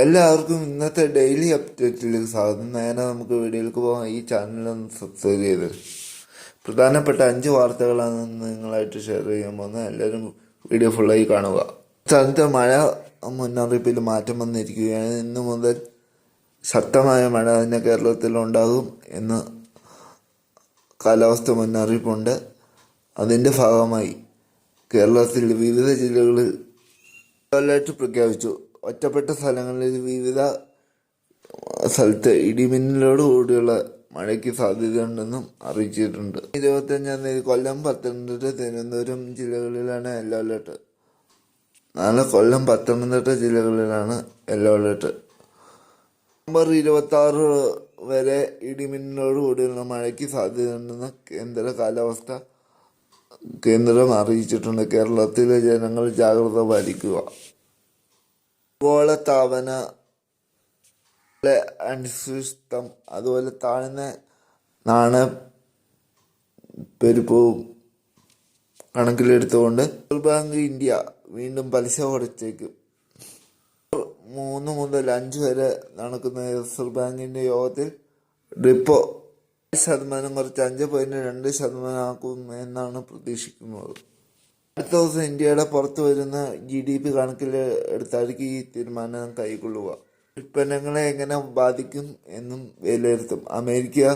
എല്ലാവർക്കും ഇന്നത്തെ ഡെയിലി അപ്ഡേറ്റിലേക്ക് സ്വാഗതം നേരെ നമുക്ക് വീഡിയോയിലേക്ക് പോകാം. ഈ ചാനലൊന്ന് സബ്സ്ക്രൈബ് ചെയ്ത്. പ്രധാനപ്പെട്ട അഞ്ച് വാർത്തകളാണ് നിങ്ങളായിട്ട് ഷെയർ ചെയ്യാൻ പോകുന്നത്. എല്ലാവരും വീഡിയോ ഫുള്ളായി കാണുക. സ്ഥലത്തെ മഴ മുന്നറിയിപ്പിൽ മാറ്റം വന്നിരിക്കുകയാണ്. ഇന്ന് മുതൽ ശക്തമായ മഴ തന്നെ കേരളത്തിൽ ഉണ്ടാകും എന്ന് കാലാവസ്ഥ മുന്നറിയിപ്പുണ്ട്. അതിന്റെ ഭാഗമായി കേരളത്തിൽ വിവിധ ജില്ലകളിൽ അലർട്ട് പ്രഖ്യാപിച്ചു. ഒറ്റപ്പെട്ട സ്ഥലങ്ങളിൽ വിവിധ സ്ഥലത്ത് ഇടിമിന്നലോട് കൂടിയുള്ള മഴയ്ക്ക് സാധ്യതയുണ്ടെന്നും അറിയിച്ചിട്ടുണ്ട്. ഇരുപത്തഞ്ചാം തീയതി കൊല്ലം പത്തനംതിട്ട തിരുവനന്തപുരം ജില്ലകളിലാണ് യെല്ലോ അലേർട്ട്. നാളെ കൊല്ലം പത്തനംതിട്ട ജില്ലകളിലാണ് യെല്ലോ അലേർട്ട്. നവംബർ ഇരുപത്തി ആറ് വരെ ഇടിമിന്നലോട് കൂടിയുള്ള മഴയ്ക്ക് സാധ്യതയുണ്ടെന്ന് കേന്ദ്ര കാലാവസ്ഥ കേന്ദ്രം അറിയിച്ചിട്ടുണ്ട്. കേരളത്തിലെ ജനങ്ങൾ ജാഗ്രത പാലിക്കുക. ആഗോളതാപന അനിശ്ചിതം അതുപോലെ താഴ്ന്ന നാണ പെരുപ്പവും കണക്കിലെടുത്തുകൊണ്ട് റിസർവ് ബാങ്ക് ഇന്ത്യ വീണ്ടും പലിശ കുറച്ചേക്കും. മൂന്ന് മുതൽ അഞ്ച് വരെ നടക്കുന്ന റിസർവ് ബാങ്കിന്റെ യോഗത്തിൽ റിപ്പോ ശതമാനം കുറച്ച് അഞ്ച് പോയിന്റ് രണ്ട് ശതമാനമാക്കും എന്നാണ് പ്രതീക്ഷിക്കുന്നത്. അടുത്ത ദിവസം ഇന്ത്യയുടെ പുറത്തു വരുന്ന ജി ഡി പി കണക്കിൽ എടുത്തായിരിക്കും ഈ തീരുമാനം കൈകൊള്ളുക ഉൽപ്പന്നങ്ങളെ എങ്ങനെ ബാധിക്കും എന്നും വിലയിരുത്തും. അമേരിക്ക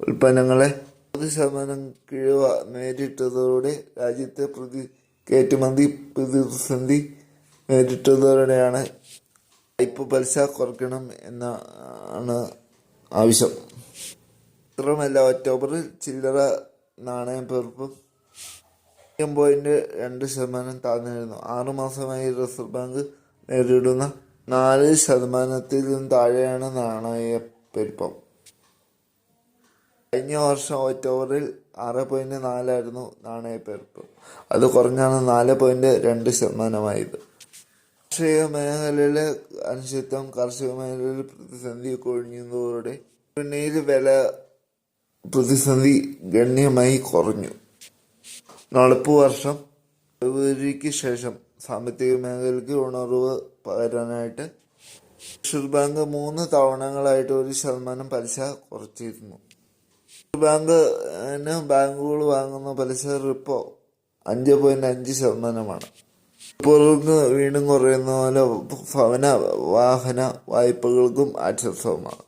ഉൽപ്പന്നങ്ങളെ പത്ത് ശതമാനം കിഴിവ് നേരിട്ടതോടെ രാജ്യത്തെ പ്രതി കയറ്റുമതി പ്രതിസന്ധി നേരിട്ടതോടെയാണ് ഇപ്പൊ പലിശ കുറയ്ക്കണം എന്നാണ് ആവശ്യം. മാത്രമല്ല ഒക്ടോബറിൽ ചില്ലറ നാണയം പെറുപ്പും പൂജ്യം പോയിന്റ് രണ്ട് ശതമാനം താഴ്ന്നിരുന്നു. ആറുമാസമായി റിസർവ് ബാങ്ക് നേരിടുന്ന നാല് ശതമാനത്തിൽ നിന്നും താഴെയാണ് നാണയ പെരുപ്പം. കഴിഞ്ഞ വർഷം ഒക്ടോബറിൽ ആറ് പോയിന്റ് നാലായിരുന്നു നാണയപ്പെരുപ്പം അത് കുറഞ്ഞാണ് നാല് പോയിന്റ് രണ്ട് ശതമാനമായത്. കാർഷിക മേഖലയിലെ അനിശ്ചിത്വം കാർഷിക മേഖലയിൽ പ്രതിസന്ധി കൊഴിഞ്ഞതോടെ വിപണിയിൽ വില പ്രതിസന്ധി ഗണ്യമായി കുറഞ്ഞു. നടപ്പ് വർഷം ഫെബ്രുവരിക്ക് ശേഷം സാമ്പത്തിക മേഖലയ്ക്ക് ഉണർവ് പകരാനായിട്ട് റിസർവ് ബാങ്ക് മൂന്ന് തവണകളായിട്ട് ഒരു ശതമാനം പലിശ കുറച്ചിരുന്നു. റിസർവ് ബാങ്കിന് ബാങ്കുകൾ വാങ്ങുന്ന പലിശ റിപ്പോ അഞ്ച് പോയിന്റ് അഞ്ച് ശതമാനമാണ്. റിപ്പോകൾക്ക് വീണ്ടും കുറയുന്ന പോലെ ഭവന വാഹന വായ്പകൾക്കും ആശ്വാസവുമാണ്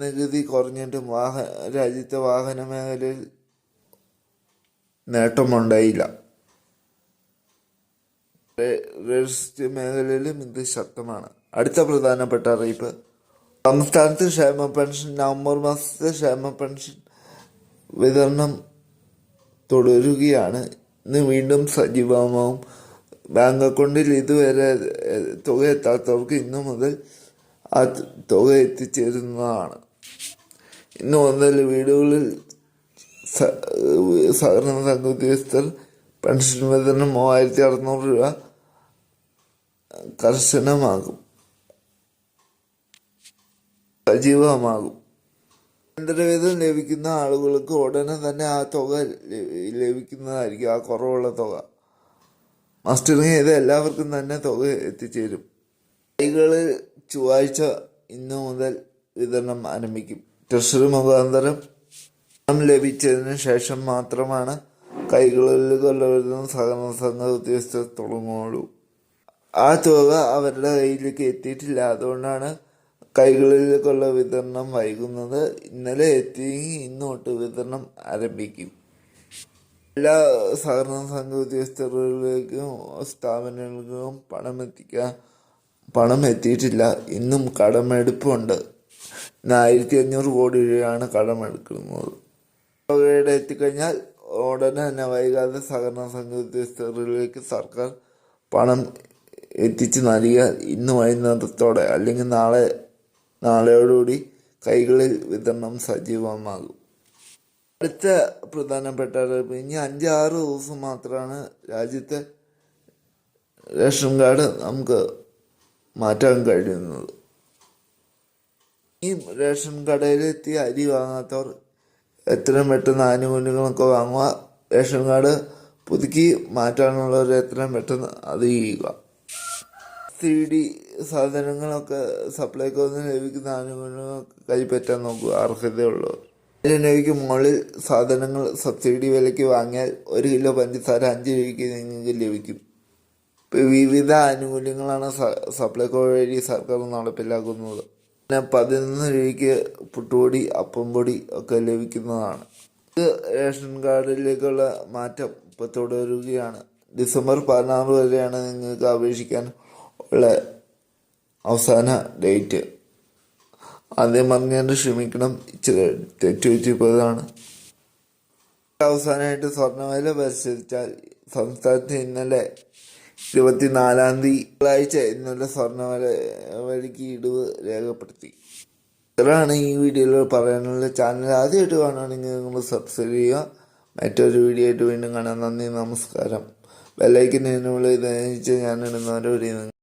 നികുതി കുറഞ്ഞിട്ടും വാഹ രാജ്യത്തെ വാഹന മേഖലയിൽ നേട്ടമുണ്ടായില്ല മേഖലയിലും ഇത് ശക്തമാണ്. അടുത്ത പ്രധാനപ്പെട്ട അറിയിപ്പ്. സംസ്ഥാനത്ത് ക്ഷേമ പെൻഷൻ നവംബർ മാസത്തെ ക്ഷേമ പെൻഷൻ വിതരണം തുടരുകയാണ്. ഇന്ന് വീണ്ടും സജീവമാവും. ബാങ്ക് അക്കൗണ്ടിൽ ഇതുവരെ തുക എത്താത്തവർക്ക് ഇന്നു മുതൽ ആ തുക എത്തിച്ചേരുന്നതാണ്. ഇന്ന് മുതൽ വീടുകളിൽ സഹകരണ സംഘ ഉദ്യോഗസ്ഥർ പെൻഷൻ വേതനം മൂവായിരത്തി അറുന്നൂറ് രൂപ കർശനമാകും. സജീവമാകും. കേന്ദ്രവേതം ലഭിക്കുന്ന ആളുകൾക്ക് ഉടനെ തന്നെ ആ തുക ലഭിക്കുന്നതായിരിക്കും ആ കുറവുള്ള തുക. മസ്റ്ററിങ് ചെയ്ത് എല്ലാവർക്കും തന്നെ തുക എത്തിച്ചേരും. കൈകളിൽ ചൊവ്വാഴ്ച ഇന്നു മുതൽ വിതരണം ആരംഭിക്കും. ട്രഷറി മുഖാന്തരം പണം ലഭിച്ചതിന് ശേഷം മാത്രമാണ് കൈകളിൽ കൊല്ലവരുന്ന സഹകരണ സംഘ ഉദ്യോഗസ്ഥർ തുടങ്ങുകയുള്ളൂ. ആ തുക അവരുടെ കയ്യിലേക്ക് എത്തിയിട്ടില്ല. അതുകൊണ്ടാണ് കൈകളിലേക്കുള്ള വിതരണം വൈകുന്നത്. ഇന്നലെ എത്തി ഇന്നോട്ട് വിതരണം ആരംഭിക്കും. എല്ലാ സഹകരണ സംഘ ഉദ്യോഗസ്ഥരിലേക്കും സ്ഥാപനങ്ങൾക്കും പണം എത്തിക്കാൻ പണം എത്തിയിട്ടില്ല. ഇന്നും കടമെടുപ്പുണ്ട്. ഇന്ന് ആയിരത്തി അഞ്ഞൂറ് കോടി രൂപയാണ് കടമെടുക്കുന്നത്. തുകയുടെ എത്തിക്കഴിഞ്ഞാൽ ഉടനെ തന്നെ വൈകാതെ സഹകരണ സംഘ ഉദ്യോഗസ്ഥരിലേക്ക് സർക്കാർ പണം എത്തിച്ച് നൽകിയാൽ ഇന്ന് വൈകുന്നേരത്തോടെ അല്ലെങ്കിൽ നാളെ നാളെയോടുകൂടി കൈകളിൽ വിതരണം സജീവമാകും. അടുത്ത പ്രധാനപ്പെട്ട ഇനി അഞ്ചാറ് ദിവസം മാത്രമാണ് രാജ്യത്തെ റേഷൻ കാർഡ് നമുക്ക് മാറ്റാൻ കഴിയുന്നത്. ഈ റേഷൻ കടയിലെത്തി അരി വാങ്ങാത്തവർ എത്രയും പെട്ടെന്ന് ആനുകൂല്യങ്ങളൊക്കെ വാങ്ങുക. റേഷൻ കാർഡ് പുതുക്കി മാറ്റാനുള്ളവർ എത്രയും പെട്ടെന്ന് അത് ചെയ്യുക. സബ്സിഡി സാധനങ്ങളൊക്കെ സപ്ലൈക്ക് നിന്ന് ലഭിക്കുന്ന ആനുകൂല്യങ്ങളൊക്കെ കൈപ്പറ്റാൻ നോക്കുക. അർഹതയുള്ളൂ ആയിരം രൂപയ്ക്ക് മുകളിൽ സാധനങ്ങൾ സബ്സിഡി വിലയ്ക്ക് വാങ്ങിയാൽ ഒരു കിലോ പഞ്ചസാര അഞ്ച് രൂപയ്ക്ക് നിങ്ങൾക്ക് ലഭിക്കും. വിവിധ ആനുകൂല്യങ്ങളാണ് സ- സപ്ലൈകോ വഴി സർക്കാർ നടപ്പിലാക്കുന്നത്. പിന്നെ പതിനൊന്ന് രൂപയ്ക്ക് പുട്ടുപൊടി അപ്പം പൊടി ഒക്കെ ലഭിക്കുന്നതാണ്. ഇത് റേഷൻ കാർഡിലേക്കുള്ള മാറ്റം ഇപ്പോൾ തുടരുകയാണ് ഡിസംബർ പതിനാറ് വരെയാണ് നിങ്ങൾക്ക് അപേക്ഷിക്കാൻ ഉള്ള അവസാന ഡേറ്റ്. ആദ്യം പറഞ്ഞുകൊണ്ട് ക്ഷമിക്കണം ഇച്ചിരി തെറ്റ് പറ്റിയപ്പോഴാണ്. അവസാനമായിട്ട് സ്വർണവില പരിശോധിച്ചാൽ സംസ്ഥാനത്ത് ഇന്നലെ ഇരുപത്തിനാലാം തീയതി തിങ്കളാഴ്ച ഇന്നലെ സ്വർണവില വിലയ്ക്ക് ഇടിവ് രേഖപ്പെടുത്തി. ഇത്രയാണ് ഈ വീഡിയോയിൽ പറയാനുള്ള ചാനൽ ആദ്യമായിട്ട് കാണുകയാണെങ്കിൽ നിങ്ങൾ സബ്സ്ക്രൈബ് ചെയ്യുക. മറ്റൊരു വീഡിയോ ആയിട്ട് വീണ്ടും കാണാം. നന്ദി നമസ്കാരം. ബെല്ലൈക്കിന് ഇതിനുള്ള ഇത് ഞാൻ ഇടുന്നവരെ വീഡിയോ